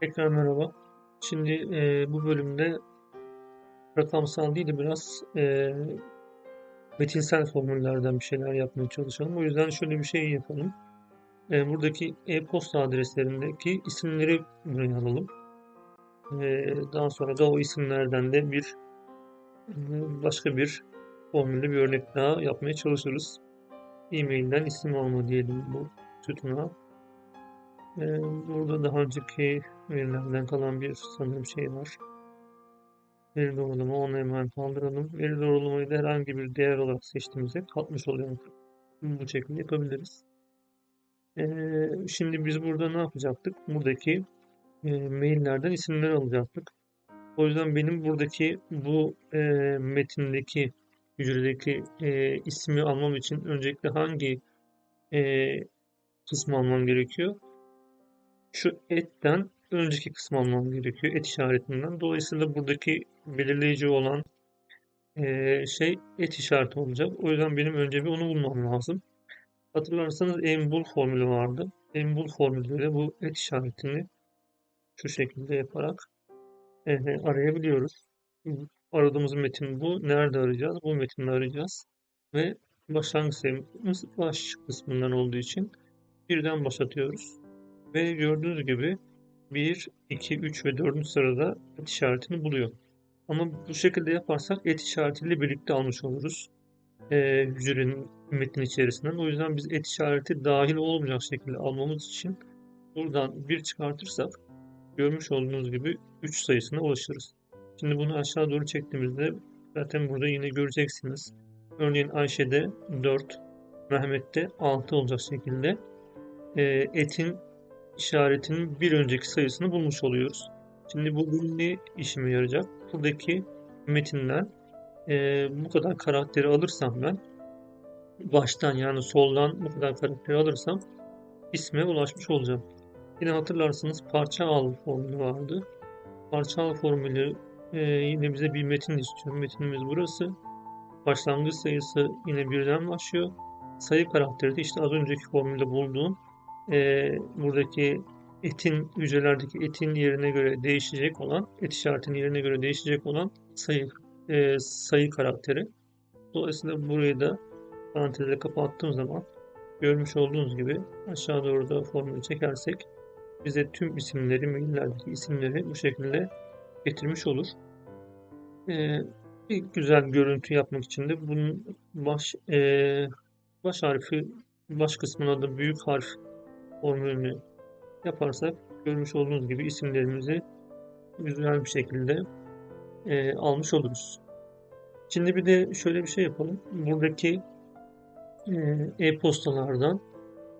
Tekrar merhaba. Şimdi e, bu bölümde rakamsal değil de biraz e, metinsel formüllerden bir şeyler yapmaya çalışalım. O yüzden şöyle bir şey yapalım. E, buradaki e-posta adreslerindeki isimleri buraya alalım. E, daha sonra da o isimlerden de bir e, başka bir formülle bir örnek daha yapmaya çalışırız. E-mailden isim alma diyelim bu sütuna. Ee, burada daha önceki verilerden kalan bir sanırım şey var. Veri doğrulama onu hemen kaldıralım. Veri doğrulamayı da herhangi bir değer olarak seçtiğimizde katmış oluyor. Bu şekilde yapabiliriz. Ee, şimdi biz burada ne yapacaktık? Buradaki e, maillerden isimleri alacaktık. O yüzden benim buradaki bu e, metindeki hücredeki e, ismi almam için öncelikle hangi e, kısmı almam gerekiyor? Şu etten önceki kısmı almam gerekiyor. Et işaretinden. Dolayısıyla buradaki belirleyici olan e, şey et işareti olacak. O yüzden benim önce bir onu bulmam lazım. Hatırlarsanız embul formülü vardı. Embul formülüyle bu et işaretini şu şekilde yaparak e, arayabiliyoruz. Aradığımız metin bu. Nerede arayacağız? Bu metinde arayacağız. Ve başlangıç sayımız baş kısmından olduğu için birden başlatıyoruz. Ve gördüğünüz gibi 1, 2, 3 ve 4. sırada et işaretini buluyor. Ama bu şekilde yaparsak et işaretiyle birlikte almış oluruz. E, hücrenin metnin içerisinden. O yüzden biz et işareti dahil olmayacak şekilde almamız için buradan 1 çıkartırsak görmüş olduğunuz gibi 3 sayısına ulaşırız. Şimdi bunu aşağı doğru çektiğimizde zaten burada yine göreceksiniz. Örneğin Ayşe'de 4, Mehmet'te 6 olacak şekilde e, etin işaretinin bir önceki sayısını bulmuş oluyoruz. Şimdi bu ne işime yarayacak? Buradaki metinden e, bu kadar karakteri alırsam ben baştan yani soldan bu kadar karakteri alırsam isme ulaşmış olacağım. Yine hatırlarsınız parça al formülü vardı. Parça al formülü e, yine bize bir metin istiyor. Metinimiz burası. Başlangıç sayısı yine birden başlıyor. Sayı karakteri de işte az önceki formülde bulduğum e, buradaki etin hücrelerdeki etin yerine göre değişecek olan et işaretinin yerine göre değişecek olan sayı e, sayı karakteri. Dolayısıyla burayı da parantezle kapattığım zaman görmüş olduğunuz gibi aşağı doğru da formülü çekersek bize tüm isimleri, maillerdeki isimleri bu şekilde getirmiş olur. Ee, bir güzel görüntü yapmak için de bunun baş e, baş harfi baş kısmına da büyük harf formülünü yaparsak görmüş olduğunuz gibi isimlerimizi güzel bir şekilde e, almış oluruz. Şimdi bir de şöyle bir şey yapalım. Buradaki e, e-postalardan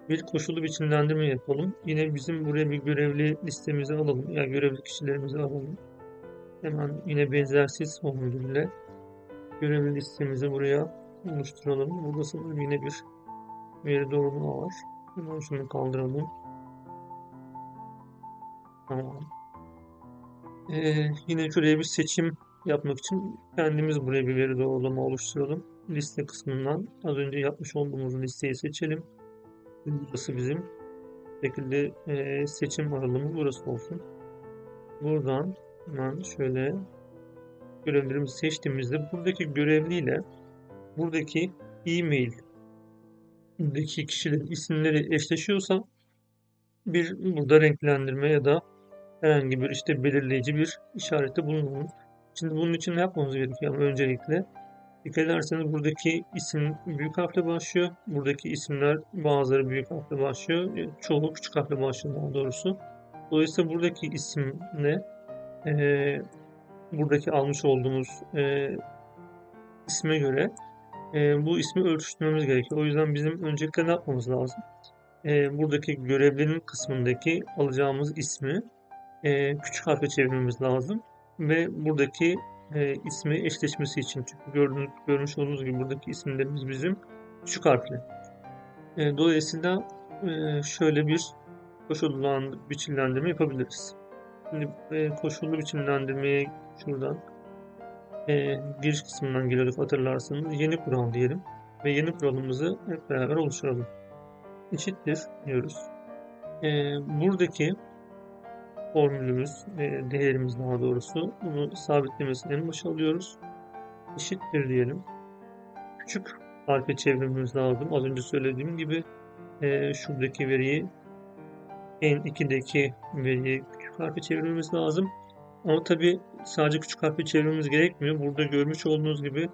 bir koşullu biçimlendirme yapalım. Yine bizim buraya bir görevli listemizi alalım. Yani görevli kişilerimizi alalım. Hemen yine benzersiz formülüyle görevli listemizi buraya oluşturalım. Burada sanırım yine bir veri doğrulama var. Hemen şunu kaldıralım. Tamam. Ee, yine şuraya bir seçim yapmak için kendimiz buraya bir veri doğrulama oluşturalım. Liste kısmından az önce yapmış olduğumuz listeyi seçelim. Burası bizim şekilde e, seçim aralığımız burası olsun. Buradan hemen şöyle görevlerimizi seçtiğimizde buradaki görevliyle buradaki e-mail deki kişilerin isimleri eşleşiyorsa bir burada renklendirme ya da herhangi bir işte belirleyici bir işarette bulunalım. Şimdi bunun için ne yapmamız gerekiyor? Öncelikle dikkat ederseniz buradaki isim büyük harfle başlıyor. Buradaki isimler bazıları büyük harfle başlıyor. E, çoğu küçük harfle başlıyor daha doğrusu. Dolayısıyla buradaki isim ne? Ee, buradaki almış olduğumuz e, isme göre e, bu ismi ölçüştürmemiz gerekiyor. O yüzden bizim öncelikle ne yapmamız lazım? E, buradaki görevlerin kısmındaki alacağımız ismi e, küçük harfe çevirmemiz lazım. Ve buradaki e, ismi eşleşmesi için çünkü gördüğünüz, görmüş olduğunuz gibi buradaki isimlerimiz bizim küçük harfli. E, dolayısıyla e, şöyle bir koşullu biçimlendirme yapabiliriz. Şimdi e, koşullu biçimlendirmeye şuradan e, giriş kısmından geliyorduk hatırlarsanız. Yeni kural diyelim. Ve yeni kuralımızı hep beraber oluşturalım. Eşittir diyoruz. E, buradaki formülümüz, e, değerimiz daha doğrusu. Bunu sabitlemesini en başa alıyoruz. Eşittir diyelim. Küçük harfe çevirmemiz lazım. Az önce söylediğim gibi e, şuradaki veriyi N2'deki veriyi küçük harfe çevirmemiz lazım. Ama tabi sadece küçük harfe çevirmemiz gerekmiyor. Burada görmüş olduğunuz gibi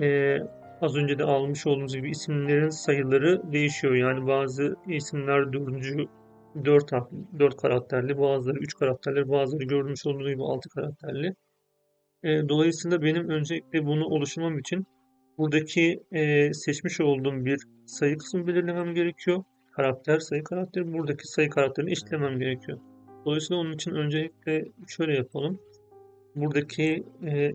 e, az önce de almış olduğunuz gibi isimlerin sayıları değişiyor. Yani bazı isimler dördüncü 4 harfli, 4 karakterli, bazıları 3 karakterli, bazıları görmüş olduğunuz gibi 6 karakterli. E, dolayısıyla benim öncelikle bunu oluşturmam için buradaki e, seçmiş olduğum bir sayı kısmı belirlemem gerekiyor. Karakter, sayı karakteri. Buradaki sayı karakterini eşitlemem gerekiyor. Dolayısıyla onun için öncelikle şöyle yapalım. Buradaki e,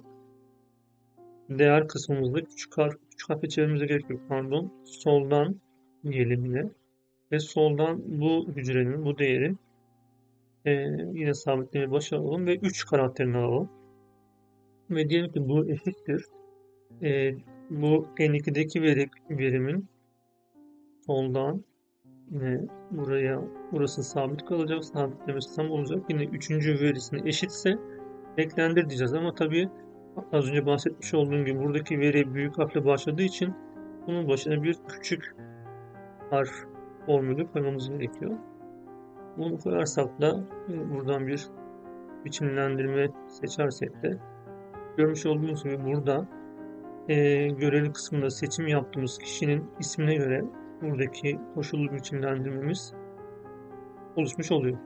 değer kısmımızda küçük harf, küçük harfe çevirmemize gerek yok. Pardon. Soldan diyelim yine. Ve soldan bu hücrenin, bu değerin e, yine sabitlemeyi başaralım ve 3 karakterini alalım. Ve diyelim ki bu eşittir. E, bu N2'deki veri, verimin soldan yine buraya burası sabit kalacak. Sabitlemesi tam olacak. Yine üçüncü verisine eşitse eklendir diyeceğiz. Ama tabii az önce bahsetmiş olduğum gibi buradaki veri büyük harfle başladığı için bunun başına bir küçük harf formülü koymamız gerekiyor. Bunu koyarsak da e, buradan bir biçimlendirme seçersek de görmüş olduğunuz gibi burada e, görevli kısmında seçim yaptığımız kişinin ismine göre buradaki koşullu biçimlendirmemiz oluşmuş oluyor.